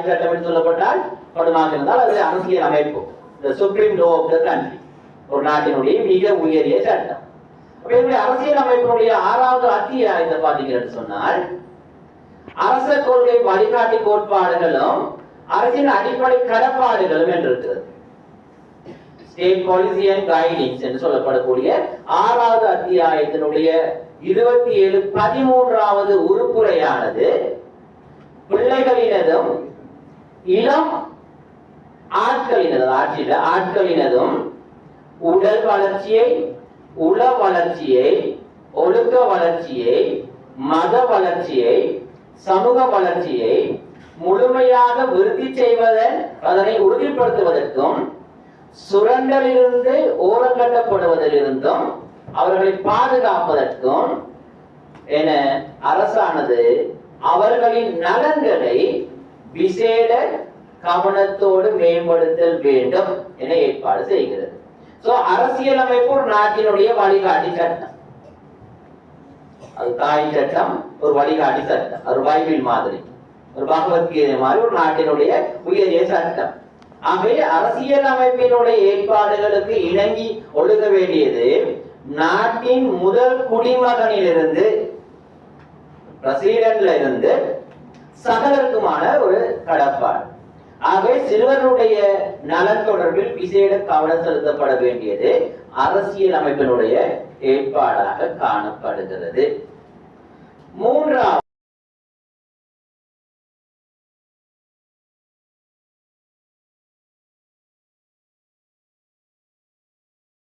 சட்டம் என்று சொல்லப்பட்டால் படுமாக இருந்தால் அது அரசியல் அமைப்பு இந்த supreme law of the country ஒரு நாட்டினுடைய மிக உயரிய சட்டம். அப்ப என்னுடைய அரசியல் அமைப்பினுடைய ஆறாவது அத்தியாயத்தை பாத்தீங்கன்னு சொன்னால் அரச கொள்கை வழிகாட்டி கோட்பாடுகளும் அரசின் அடிப்படை கடப்பாடுகளும் என்று இருக்கிறது ஸ்டேட் பாலிசி அண்ட் கைடிங்ஸ் என்று சொல்லப்படக்கூடிய ஆறாவது அத்தியாயத்தினுடைய இருபத்தி ஏழு பதிமூன்றாவது உறுப்புரையானது பிள்ளைகளினதும் இளம் ஆட்களினதும் ஆட்சியில ஆட்களினதும் உடல் வளர்ச்சியை உள வளர்ச்சியை ஒழுக்க வளர்ச்சியை மத வளர்ச்சியை சமூக வளர்ச்சியை முழுமையாக விருத்தி செய்வதன் அதனை உறுதிப்படுத்துவதற்கும் சுரண்டலிருந்து ஓரங்கட்டப்படுவதிலிருந்தும் அவர்களை பாதுகாப்பதற்கும் என அரசானது அவர்களின் நலன்களை விசேட கவனத்தோடு மேம்படுத்தல் வேண்டும் என ஏற்பாடு செய்கிறது. சோ அரசியலமைப்பு ஒரு நாட்டினுடைய வழிகாட்டி சட்டம். அது தாய் சட்டம் ஒரு வழிகாட்டி சட்டம். ஒரு பைபிள் மாதிரி. ஒரு பகவத்கீதை மாதிரி ஒரு நாட்டினுடைய உயரிய சட்டம். ஆகவே அரசியல் அமைப்பினுடைய ஏற்பாடுகளுக்கு இணங்கி ஒழுக வேண்டியது நாட்டின் முதல் குடிமகனிலிருந்து பிரசிடன்ட்ல இருந்து சகலருக்குமான ஒரு கடப்பாடு. ஆகவே சிறுவருடைய நலன் தொடர்பில் விசேட கவனம் செலுத்தப்பட வேண்டியது அரசியல் அமைப்பினுடைய ஏற்பாடாக காணப்படுகிறது. மூன்றாவது